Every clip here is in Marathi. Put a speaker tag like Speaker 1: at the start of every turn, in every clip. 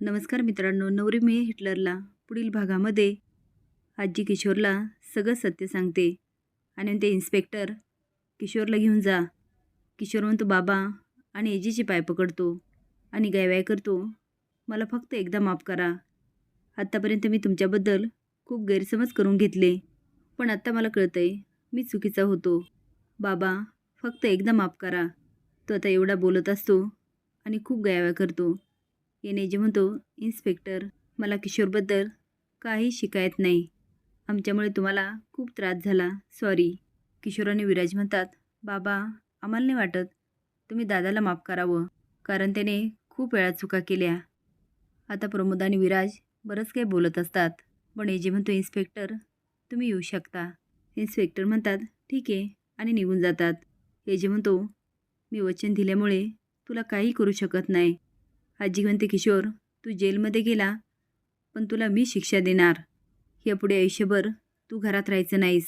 Speaker 1: नमस्कार मित्रांनो नवरी मे हिटलरला पुढील भागामध्ये आजी किशोरला सगळं सत्य सांगते. आणि ते इन्स्पेक्टर किशोरला घेऊन जा. किशोर म्हणतो बाबा आणि एजीचे पाय पकडतो आणि गायवाय करतो मला फक्त एकदा माफ करा. आत्तापर्यंत मी तुमच्याबद्दल खूप गैरसमज करून घेतले. पण आत्ता मला कळतं आहे मी चुकीचा होतो. बाबा फक्त एकदा माफ करा. तो आता एवढा बोलत असतो आणि खूप गायवा करतो. येणे जे म्हणतो इन्स्पेक्टर मला किशोरबद्दल काही शिकायत नाही. आमच्यामुळे तुम्हाला खूप त्रास झाला. सॉरी. किशोर आणि विराज म्हणतात बाबा आम्हाला नाही वाटत. तुम्ही दादाला माफ करावं. कारण त्याने खूप वेळा चुका केल्या. आता प्रमोद आणि विराज बरंच काही बोलत असतात. पण एजे म्हणतो इन्स्पेक्टर तुम्ही येऊ शकता. इन्स्पेक्टर म्हणतात ठीक आहे. आणि निघून जातात. एजे म्हणतो मी वचन दिल्यामुळे तुला काही करू शकत नाही. आजी म्हणते किशोर तू जेलमध्ये गेला पण तुला मी शिक्षा देणार. यापुढे आयुष्यभर तू घरात राहायचं नाहीस.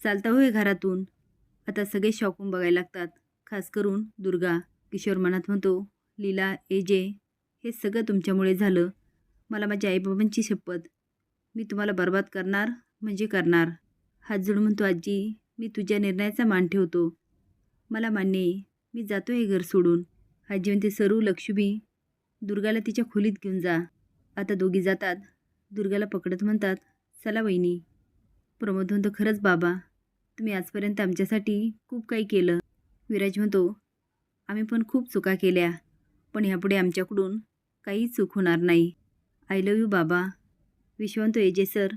Speaker 1: चालता होय घरातून. आता सगळे शॉकून बघायला लागतात. खास करून दुर्गा किशोर मनात म्हणतो लीला एजे हे सगळं तुमच्यामुळे झालं. मला माझ्या आईबाबांची शपथ. मी तुम्हाला बर्बाद करणार म्हणजे करणार. हात जोडून म्हणतो आजी मी तुझ्या निर्णयाचा मान ठेवतो. मला मान्य आहे मी जातो हे घर सोडून. आजी म्हणते सरू लक्ष्मी दुर्गाला तिच्या खोलीत घेऊन जा. आता दोघी जातात. दुर्गाला पकडत म्हणतात चला वहिनी. प्रमोद म्हणतो खरंच बाबा तुम्ही आजपर्यंत आमच्यासाठी खूप काही केलं. विराज म्हणतो आम्ही पण खूप चुका केल्या पण ह्यापुढे आमच्याकडून काही चूक होणार नाही. आय लव यू बाबा. विश्वंत एजे सर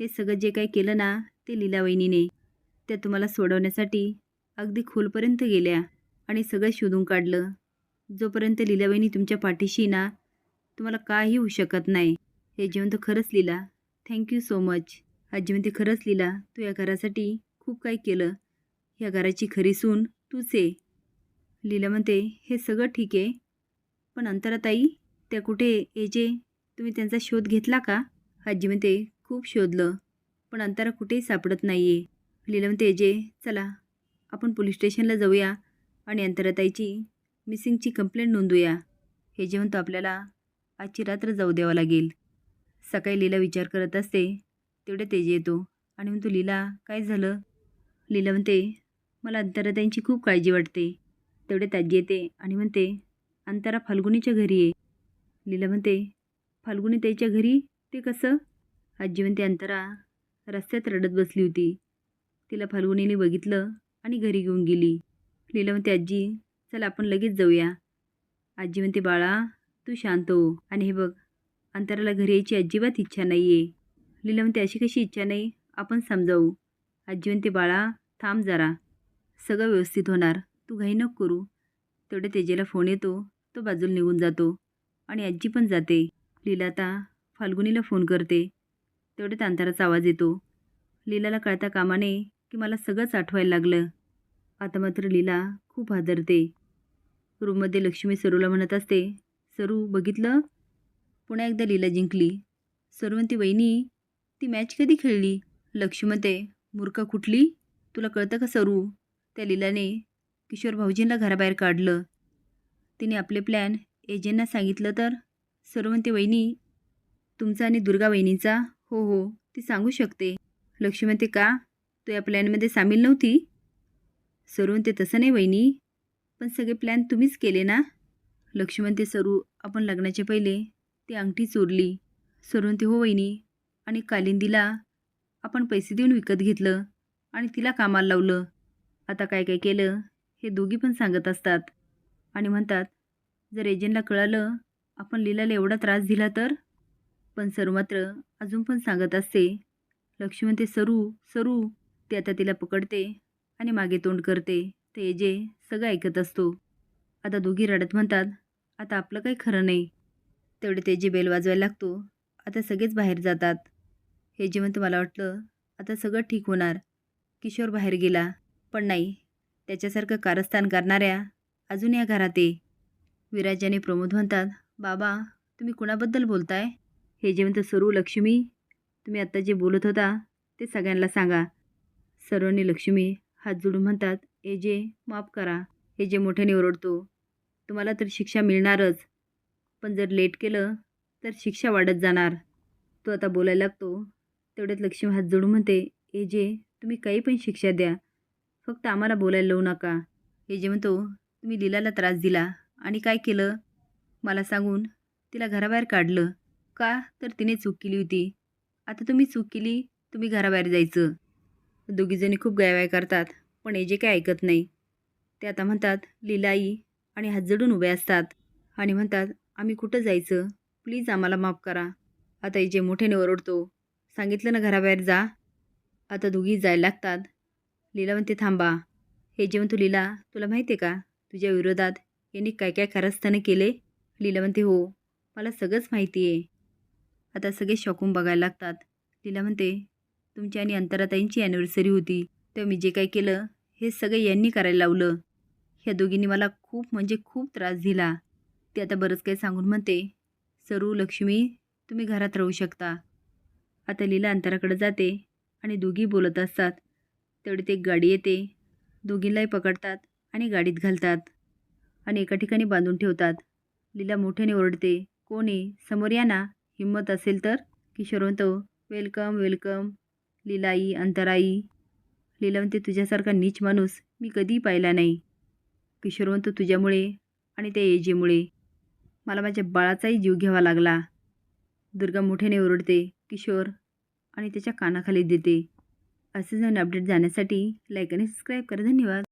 Speaker 1: हे सगळं जे काही केलं ना ते लीला वहिनीने. त्या तुम्हाला सोडवण्यासाठी अगदी खोलपर्यंत गेल्या आणि सगळं शोधून काढलं. जोपर्यंत लीलाबाईंनी तुमच्या पाठीशी ना तुम्हाला काही होऊ शकत नाही. हे जेवण तर खरंच लिला. थँक्यू सो मच आजी म्हणते खरंच लिला तू या घरासाठी खूप काही केलं. या घराची खरी सून तूच आहे लीला म्हणते हे सगळं ठीक आहे. पण अंतराताई त्या कुठे एजे तुम्ही त्यांचा शोध घेतला का? आजी म्हणते खूप शोधलं. पण अंतरा कुठेही सापडत नाही आहे लीला म्हणते एजे चला. आपण पोलीस स्टेशनला जाऊया आणि अंतराताईची मिसिंगची कंप्लेंट नोंदूया. हे जेवण तो आपल्याला आजची रात्र जाऊ द्यावं लागेल. सकाळी लीला विचार करत असते. तेवढे तेज येतो. आणि म्हणतो लीला काय झालं? लीला म्हणते मला अंतराताईंची खूप काळजी वाटते. तेवढे ताजी येते आणि म्हणते अंतरा फाल्गुनीच्या घरी आहे लीला म्हणते फाल्गुनी ताईच्या घरी? ते कसं? आजी म्हणते अंतरा रस्त्यात रडत बसली होती. तिला फाल्गुनीने बघितलं आणि घरी घेऊन गेली. लीला म्हणते आजी चला आपण लगेच जाऊया. आजी म्हणते बाळा तू शांत हो. आणि हे बघ अंतराला घरी यायची अजिबात इच्छा नाही आहे लीला म्हणते अशी कशी इच्छा नाही? आपण समजावू. आजी म्हणते बाळा थांब जरा. सगळं व्यवस्थित होणार. तू घाई नको करू. तेवढं तेजेला फोन येतो तो बाजूला निघून जातो. आणि आजी पण जाते. लीला आता फाल्गुनीला फोन करते. तेवढ्यात अंतराचा आवाज येतो. लीलाला कळता कामाने की मला सगळंच आठवायला लागलं. आता मात्र लीला खूप हादरते. रूममध्ये लक्ष्मी सरूला म्हणत असते सरू बघितलं? पुन्हा एकदा लीला जिंकली. सरवंती वहिनी ती मॅच कधी खेळली? लक्ष्मते मूर्ख मूर्खा कुठली? तुला कळतं का सरू? त्या लीलाने किशोर भाऊजींना घराबाहेर काढलं. तिने आपले प्लॅन एजेंना सांगितलं तर? सरवंती वहिनी तुमचा आणि दुर्गा वहिनीचा? हो हो ती सांगू शकते. लक्ष्मते का? तू या प्लॅनमध्ये सामील नव्हती? सरू तसं नाही वहिनी. पण सगळे प्लॅन तुम्हीच केले ना? लक्ष्मण ते सरू आपण लग्नाच्या पहिले ती अंगठी चोरली. सरून ते हो वहिनी आणि कालिंदीला आपण पैसे देऊन विकत घेतलं आणि तिला कामाला लावलं. आता काय काय केलं हे दोघी पण सांगत असतात. आणि म्हणतात जर एजंटला कळालं आपण लीलाला एवढा त्रास दिला तर? पण सरू मात्र अजून पण सांगत असते लक्ष्मण ते सरू सरू ते आता तिला पकडते आणि मागे तोंड करते. ते जे सगळं ऐकत असतो. आता दोघी रडत म्हणतात आता आपलं काही खरं नाही. तेवढे ते जे बेल वाजवायला लागतो. आता सगळेच बाहेर जातात. हे जे मला वाटलं आता सगळं ठीक होणार. किशोर बाहेर गेला. पण नाही त्याच्यासारखं कारस्थान करणाऱ्या अजून या घरात ये. विराज आणि प्रमोद म्हणतात बाबा तुम्ही कुणाबद्दल बोलताय? हे जे म्हणतं सरू लक्ष्मी तुम्ही आत्ता जे बोलत होता ते सगळ्यांना सांगा. सर्वांनी लक्ष्मी हात जोडून म्हणतात ए जे माफ करा हे जे मोठ्याने ओरडतो तुम्हाला तर शिक्षा मिळणारच. पण जर लेट केलं तर शिक्षा वाढत जाणार. तो आता बोलायला लागतो. तेवढ्यात लक्ष्मी हात जोडून म्हणते ए जे तुम्ही काही पण शिक्षा द्या. फक्त आम्हाला बोलायला लावू नका. हे जे म्हणतो तुम्ही लिलाला त्रास दिला. आणि काय केलं? मला सांगून तिला घराबाहेर काढलं. का? तर तिने चूक केली होती. आता तुम्ही चूक केली तुम्ही घराबाहेर जायचं. दोघीजणी खूप गायवाय करतात. पण हे जे काय ऐकत नाही. ते आता म्हणतात लिलाई आणि हातजडून उभे असतात. आणि म्हणतात आम्ही कुठं जायचं? प्लीज आम्हाला माफ करा. आता हे जे मोठ्याने ओरडतो सांगितलं ना घराबाहेर जा. आता दोघी जायला लागतात. लीला म्हणते थांबा. हे जेवण तू लीला तुला माहिती आहे का? तुझ्या विरोधात यांनी काय काय कारस्थानं केले? लीला म्हणते हो. मला सगळंच माहिती आहे आता सगळे शॉकून बघायला लागतात. लीला म्हणते तुमची आणि अंतराताईंची ॲनिव्हर्सरी होती. तेव्हा मी जे काय केलं हे सगळे यांनी करायला लावलं. ह्या दोघींनी मला खूप म्हणजे खूप त्रास दिला. ते आता बरंच काही सांगून म्हणते सरू लक्ष्मी तुम्ही घरात राहू शकता. आता लीला अंतराकडे जाते आणि दोघी बोलत असतात. तेवढी एक गाडी येते. दोघींनाही पकडतात आणि गाडीत घालतात आणि एका ठिकाणी बांधून ठेवतात. लीला मोठ्याने ओरडते कोणी समोर या ना? हिंमत असेल तर? किशोर म्हणतो वेलकम वेलकम. लीलाई अंतराई. लीला तुझ्यासारखा नीच माणूस मी कधीही पाहिला नाही. किशोरवंत तुझ्यामुळे आणि त्या एजेमुळे. मला माझ्या बाळाचाही जीव घ्यावा लागला. दुर्गा मोठ्याने ओरडते किशोर आणि त्याच्या कानाखाली देते. असे जण अपडेट जाण्यासाठी लाईक आणि सबस्क्राईब करा. धन्यवाद.